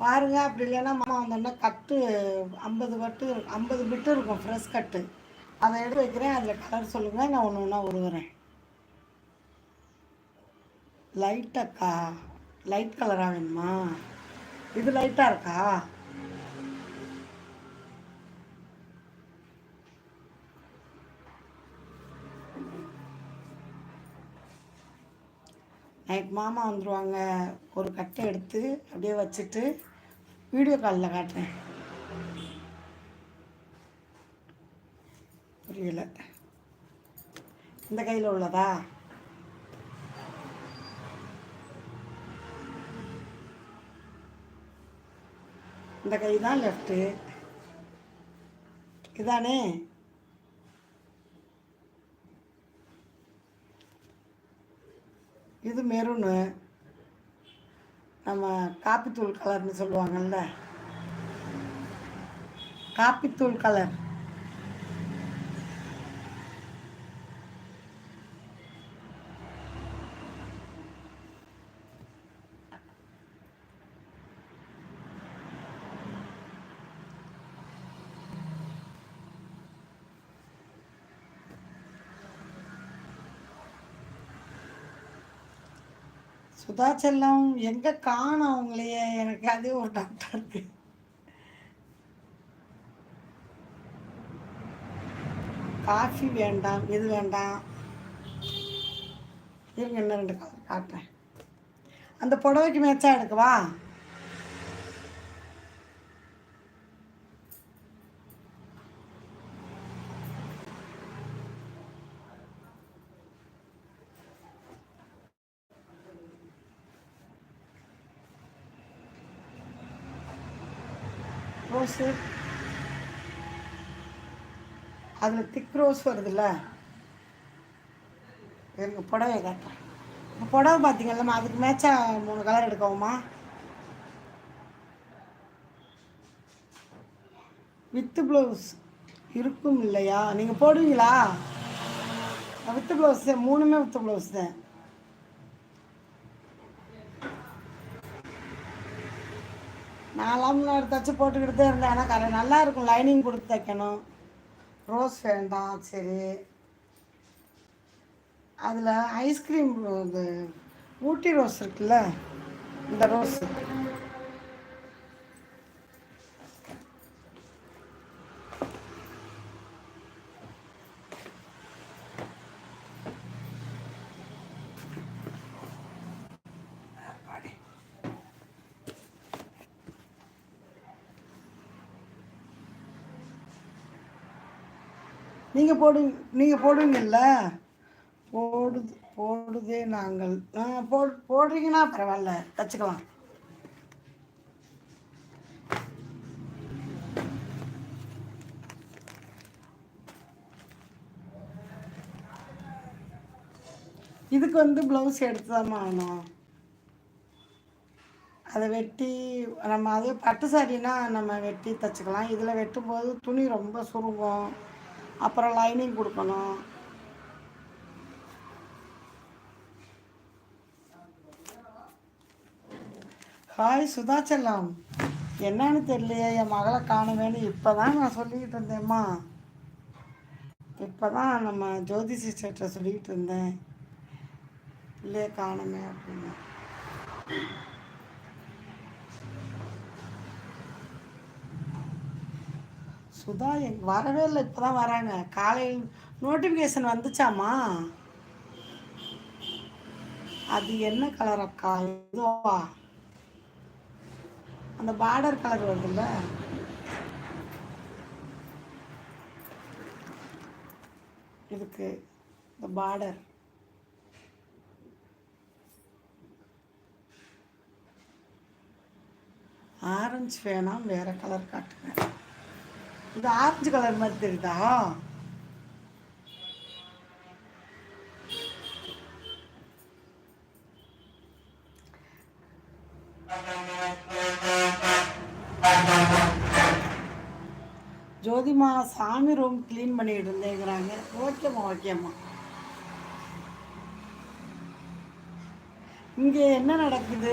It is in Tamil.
பாருங்க அப்படி இல்லைன்னா மாமா வந்தோடனே கட்டு ஐம்பது கட்டு ஐம்பது பிட்டு இருக்கும் ஃப்ரெஷ் கட்டு அதை எடுத்து வைக்கிறேன் அதில் கலர் சொல்லுங்கள் நான் ஒன்று ஒன்றா உருவுறேன். லைட்டக்கா லைட் கலராக வேணுமா? இது லைட்டாக இருக்கா? நைட் மாமா வந்துடுவாங்க ஒரு கட்டை எடுத்து அப்படியே வச்சுட்டு வீடியோ காலில் காட்டுறேன். புரியல. இந்த கையில் உள்ளதா? இந்த கை தான் லெஃப்ட்டு இதானே? இது மெரூனு. நம்ம காப்பித்தூள் கலர்னு சொல்லுவாங்கல்ல. காப்பித்தூள் கலர் சுதா செல்லம் எங்கே காணும் அவங்களையே? எனக்கு அதே ஒரு டாக்டர் காஃபி வேண்டாம் இது வேண்டாம். இருங்க என்ன ரெண்டு கலர் காட்டுறேன். அந்த புடவைக்கு மேட்சாக எடுக்கவா? ரோஸு அதில் திக் ரோஸ் வருதுல்ல? எனக்கு புடவை காட்டுறேன். இப்போ புடவை பார்த்தீங்கல்லம்மா அதுக்கு மேட்சாக மூணு கலர் எடுக்கவும்மா வித்து ப்ளவுஸ் இருக்கும் இல்லையா? நீங்கள் போடுவீங்களா? வித்து ப்ளவுஸ் மூணுமே வித்து ப்ளவுஸ் தான். நான்லாம் எடுத்தாச்சும் போட்டுக்கிட்டு தான் இருந்தேன். ஆனால் கலை நல்லா இருக்கும். லைனிங் கொடுத்து தைக்கணும். ரோஸ் வேண்டாம். சரி. அதில் ஐஸ்கிரீம் இது ஊட்டி ரோஸ் இருக்குல்ல? இந்த ரோஸ். நீங்கள் போடு நீங்கள் போடுவீங்கல்ல? போடுது போடுதே நாங்கள். ஆ போ போடுறீங்கன்னா பரவாயில்ல தச்சுக்கலாம் இதுக்கு வந்து ப்ளவுஸ் எடுத்து தான் ஆகணும். அதை வெட்டி நம்ம அது பட்டு சாரினா நம்ம வெட்டி தைச்சிக்கலாம். இதில் வெட்டும்போது துணி ரொம்ப சுருங்கும். அப்புறம் லைனிங் கொடுக்கணும். ஹாய் சுதாச்சலம் என்னன்னு தெரியலையே என் மகளை காணுவேன்னு இப்போ தான் நான் சொல்லிக்கிட்டு இருந்தேம்மா. இப்போ தான் நம்ம ஜோதி சிஸ்டர்கிட்ட சொல்லிக்கிட்டு இருந்தேன். இல்லையே காணுமே அப்படின்னு. சுதா எங் வரவே இல்லை இப்போ தான் வராங்க காலையில் நோட்டிஃபிகேஷன் வந்துச்சாமா அது என்ன கலர் அக்கா? இதுவா? அந்த பார்டர் கலர் வருதுல்ல? இதுக்கு இந்த பார்டர் ஆரஞ்சு வேணாம் வேற கலர் காட்டுங்க. இந்த ஆரஞ்சு கலர் மாதிரி தெரியுதா? ஜோதிமா சாமி ரூம் க்ளீன் பண்ணிட்டு இருந்தேங்கிறாங்க. ஓகேம்மா ஓகேம்மா. இங்கே என்ன நடக்குது?